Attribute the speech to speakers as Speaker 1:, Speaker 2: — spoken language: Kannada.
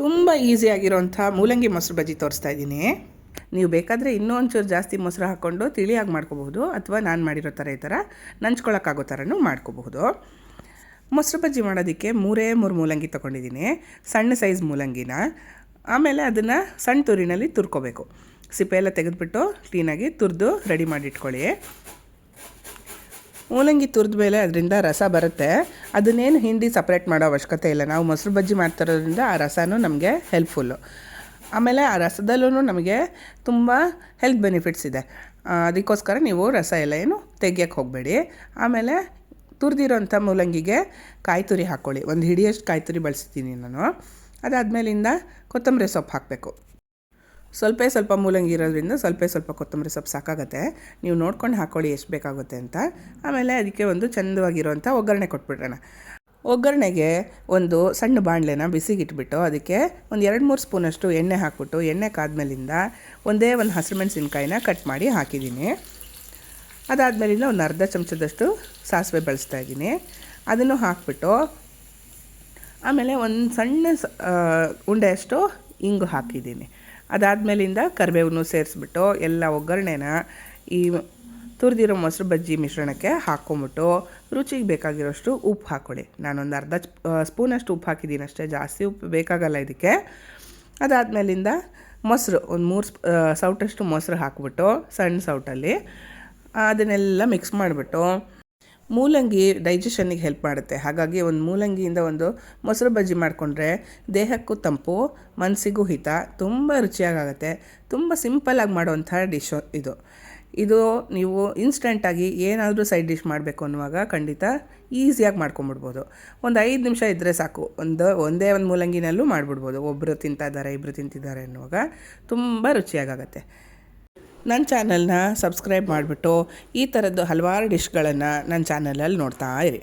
Speaker 1: ತುಂಬ ಈಸಿಯಾಗಿರೋಂಥ ಮೂಲಂಗಿ ಮೊಸರು ಬಜ್ಜಿ ತೋರಿಸ್ತಾ ಇದ್ದೀನಿ. ನೀವು ಬೇಕಾದರೆ ಇನ್ನೂ ಒಂಚೂರು ಜಾಸ್ತಿ ಮೊಸರು ಹಾಕ್ಕೊಂಡು ತಿಳಿಯಾಗಿ ಮಾಡ್ಕೋಬಹುದು ಅಥವಾ ನಾನು ಮಾಡಿರೋ ಥರ ಈ ಥರ ನಂಚ್ಕೊಳ್ಳೋಕ್ಕಾಗೋ ಥರನೂ ಮಾಡ್ಕೋಬಹುದು. ಮೊಸರು ಬಜ್ಜಿ ಮಾಡೋದಕ್ಕೆ ಮೂರೇ ಮೂರು ಮೂಲಂಗಿ ತೊಗೊಂಡಿದ್ದೀನಿ. ಸಣ್ಣ ಸೈಜ್ ಮೂಲಂಗಿನ. ಆಮೇಲೆ ಅದನ್ನು ಸಣ್ಣ ತುರಿನಲ್ಲಿ ತುರ್ಕೋಬೇಕು. ಸಿಪ್ಪೆ ಎಲ್ಲ ತೆಗೆದುಬಿಟ್ಟು ಕ್ಲೀನಾಗಿ ತುರಿದು ರೆಡಿ ಮಾಡಿ ಇಟ್ಕೊಳ್ಳಿ. ಮೂಲಂಗಿ ತುರಿದ ಮೇಲೆ ಅದರಿಂದ ರಸ ಬರುತ್ತೆ. ಅದನ್ನೇನು ಹಿಂಡಿ ಸಪ್ರೇಟ್ ಮಾಡೋ ಅವಶ್ಯಕತೆ ಇಲ್ಲ. ನಾವು ಮೊಸರು ಬಜ್ಜಿ ಮಾಡ್ತಿರೋದ್ರಿಂದ ಆ ರಸನೂ ನಮಗೆ ಹೆಲ್ಪ್ಫುಲ್ಲು ಆಮೇಲೆ ಆ ರಸದಲ್ಲೂ ನಮಗೆ ತುಂಬ ಹೆಲ್ತ್ ಬೆನಿಫಿಟ್ಸ್ ಇದೆ. ಅದಕ್ಕೋಸ್ಕರ ನೀವು ರಸ ಎಲ್ಲ ಏನು ತೆಗಿಯೋಕ್ಕೆ ಹೋಗಬೇಡಿ. ಆಮೇಲೆ ತುರಿದಿರೋಂಥ ಮೂಲಂಗಿಗೆ ಕಾಯಿ ತುರಿ ಹಾಕ್ಕೊಳ್ಳಿ ಒಂದು ಹಿಡಿಯಷ್ಟು ಕಾಯಿ ತುರಿ ಬಳಸ್ತೀನಿ ನಾನು. ಅದಾದಮೇಲಿಂದ ಕೊತ್ತಂಬರಿ ಸೊಪ್ಪು ಹಾಕಬೇಕು. ಸ್ವಲ್ಪ ಸ್ವಲ್ಪ ಮೂಲಂಗಿ ಇರೋದ್ರಿಂದ ಸ್ವಲ್ಪ ಸ್ವಲ್ಪ ಕೊತ್ತಂಬರಿ ಸೊಪ್ಪು ಸಾಕಾಗುತ್ತೆ. ನೀವು ನೋಡ್ಕೊಂಡು ಹಾಕ್ಕೊಳ್ಳಿ ಎಷ್ಟು ಬೇಕಾಗುತ್ತೆ ಅಂತ. ಆಮೇಲೆ ಅದಕ್ಕೆ ಒಂದು ಚಂದವಾಗಿರುವಂಥ ಒಗ್ಗರಣೆ ಕೊಟ್ಬಿಡೋಣ. ಒಗ್ಗರಣೆಗೆ ಒಂದು ಸಣ್ಣ ಬಾಣಲೆನ ಬಿಸಿಗಿಟ್ಬಿಟ್ಟು ಅದಕ್ಕೆ ಒಂದು ಎರಡು ಮೂರು ಸ್ಪೂನಷ್ಟು ಎಣ್ಣೆ ಹಾಕ್ಬಿಟ್ಟು, ಎಣ್ಣೆ ಕಾದ್ಮೇಲಿಂದ ಒಂದೇ ಒಂದು ಹಸಿರು ಮೆಣಸಿನ್ಕಾಯಿನ ಕಟ್ ಮಾಡಿ ಹಾಕಿದ್ದೀನಿ. ಅದಾದಮೇಲಿಂದ ಒಂದು ಅರ್ಧ ಚಮಚದಷ್ಟು ಸಾಸಿವೆ ಬಳಸ್ತಾ ಇದ್ದೀನಿ. ಅದನ್ನು ಹಾಕ್ಬಿಟ್ಟು ಆಮೇಲೆ ಒಂದು ಸಣ್ಣ ಉಂಡೆಯಷ್ಟು ಇಂಗು ಹಾಕಿದ್ದೀನಿ. ಅದಾದಮೇಲಿಂದ ಕರಿಬೇವನ್ನು ಸೇರಿಸ್ಬಿಟ್ಟು ಎಲ್ಲ ಒಗ್ಗರಣೆನ ಈ ತುರಿದಿರೋ ಮೊಸರು ಬಜ್ಜಿ ಮಿಶ್ರಣಕ್ಕೆ ಹಾಕ್ಕೊಂಬಿಟ್ಟು ರುಚಿಗೆ ಬೇಕಾಗಿರೋಷ್ಟು ಉಪ್ಪು ಹಾಕ್ಕೊಳ್ಳಿ ನಾನೊಂದು ಅರ್ಧ ಸ್ಪೂನಷ್ಟು ಉಪ್ಪು ಹಾಕಿದ್ದೀನಿ ಅಷ್ಟೇ. ಜಾಸ್ತಿ ಉಪ್ಪು ಬೇಕಾಗಲ್ಲ ಇದಕ್ಕೆ. ಅದಾದಮೇಲಿಂದ ಮೊಸರು, ಒಂದು ಮೂರು ಸೌಟಷ್ಟು ಮೊಸರು ಹಾಕ್ಬಿಟ್ಟು ಸಣ್ಣ ಸೌಟಲ್ಲಿ ಅದನ್ನೆಲ್ಲ ಮಿಕ್ಸ್ ಮಾಡಿಬಿಟ್ಟು ಮೂಲಂಗಿ ಡೈಜೆಷನ್ನಿಗೆ ಹೆಲ್ಪ್ ಮಾಡುತ್ತೆ. ಹಾಗಾಗಿ ಒಂದು ಮೂಲಂಗಿಯಿಂದ ಒಂದು ಮೊಸರು ಬಜ್ಜಿ ಮಾಡಿಕೊಂಡ್ರೆ ದೇಹಕ್ಕೂ ತಂಪು ಮನಸ್ಸಿಗೂ ಹಿತ, ತುಂಬ ರುಚಿಯಾಗುತ್ತೆ ತುಂಬ ಸಿಂಪಲ್ಲಾಗಿ ಮಾಡುವಂಥ ಡಿಶ್ ಇದು. ಇದು ನೀವು ಇನ್ಸ್ಟೆಂಟಾಗಿ ಏನಾದರೂ ಸೈಡ್ ಡಿಶ್ ಮಾಡಬೇಕು ಅನ್ನುವಾಗ ಖಂಡಿತ ಈಸಿಯಾಗಿ ಮಾಡ್ಕೊಂಬಿಡ್ಬೋದು ಒಂದು ಐದು ನಿಮಿಷ ಇದ್ದರೆ ಸಾಕು. ಒಂದು, ಒಂದೇ ಒಂದು ಮೂಲಂಗಿನಲ್ಲೂ ಮಾಡಿಬಿಡ್ಬೋದು. ಒಬ್ಬರು ತಿಂತಿದ್ದಾರೆ ಇಬ್ಬರು ತಿಂತಿದ್ದಾರೆ ಅನ್ನುವಾಗ ತುಂಬ ರುಚಿಯಾಗತ್ತೆ ನನ್ನ ಚಾನಲ್ನ ಸಬ್ಸ್ಕ್ರೈಬ್ ಮಾಡಿಬಿಟ್ಟು ಈ ಥರದ್ದು ಹಲವಾರು ಡಿಶ್ಗಳನ್ನು ನನ್ನ ಚಾನಲಲ್ಲಿ ನೋಡ್ತಾ ಇರಿ.